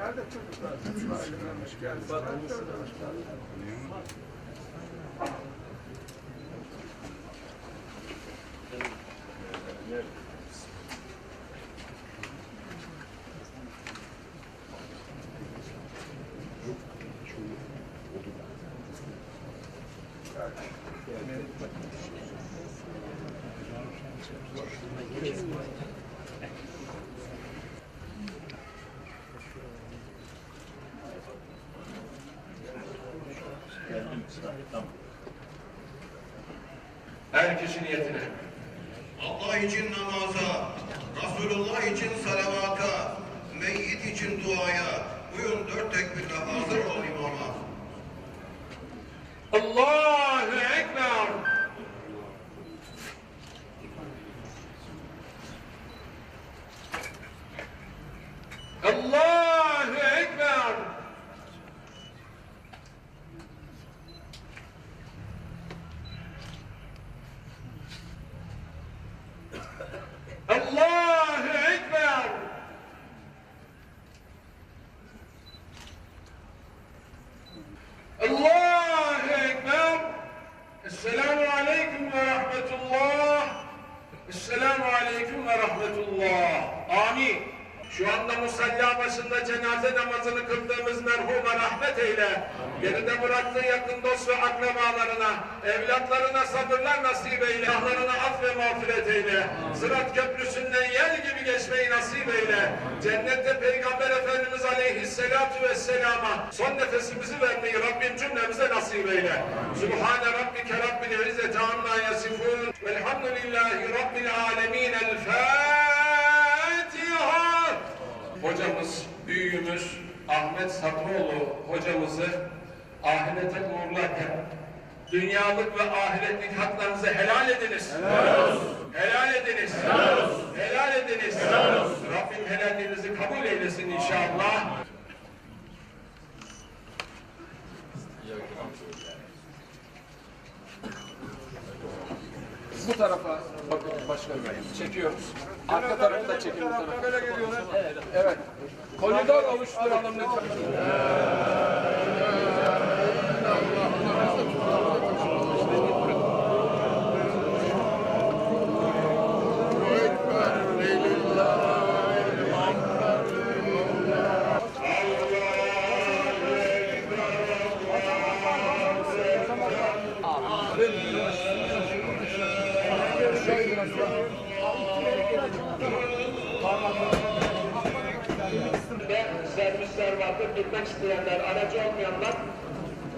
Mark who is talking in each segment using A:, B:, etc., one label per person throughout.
A: Nerede çocuklar? Aileler hoş geldiniz.
B: Her kişi niyetine.
C: Allah için namaza, Resulullah için salavata, meyyit için duaya, uyun dört tekbirle hazır ol imama.
B: Allahu Ekber. Allahu Ekber. Allahu Ekber. Allahu Ekber. Esselamu Aleyküm ve Rahmetullah. Esselamu Aleyküm ve Rahmetullah. Amin. Şu anda musalla başında cenaze namazını kıldığımız merhuma rahmet eyle. Geride bıraktığı yakın dost ve akrabalarına, evlatlarına sabırlar nasip eyle. Ahlarına af ve mağfiret eyle. Sırat köprüsünden yel gibi geçmeyi nasip eyle. Cennette Peygamber Efendimiz Aleyhisselatu Vesselam'a son nefesimizi vermeyi Rabbim cümlemize nasip eyle. Sübhane Rabbike Rabbil İzzeti Amma Yasifun. Velhamdülillahi Rabbil Alemin. El Fatiha. Büyüğümüz Ahmet Satroğlu hocamızı ahirete uğurlarken dünyalık ve ahiretlik haklarınızı helal ediniz. Helal olsun. Helal ediniz. Helal olsun. Helal ediniz. Helal olsun. Rabbim helalliğinizi kabul eylesin inşallah. Bu tarafa bakın başkanım çekiyoruz. Arka tarafı da çekin bu tarafa. Evet. Koridor oluşturalım lütfen. ve servisler vardır. Gitmek isteyenler, aracı olmayanlar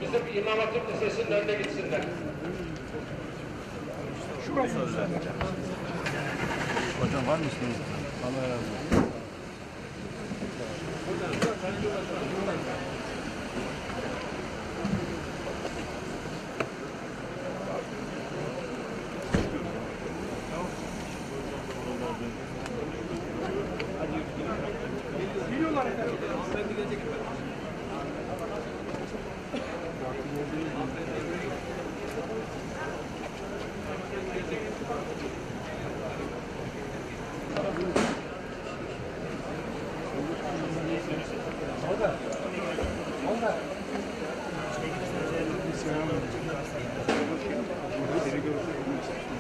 B: bizim İmam Hatip Lisesi'nin önüne gitsinler.
D: Hocam var mısınız? Allah razı olsun.
A: Thank you.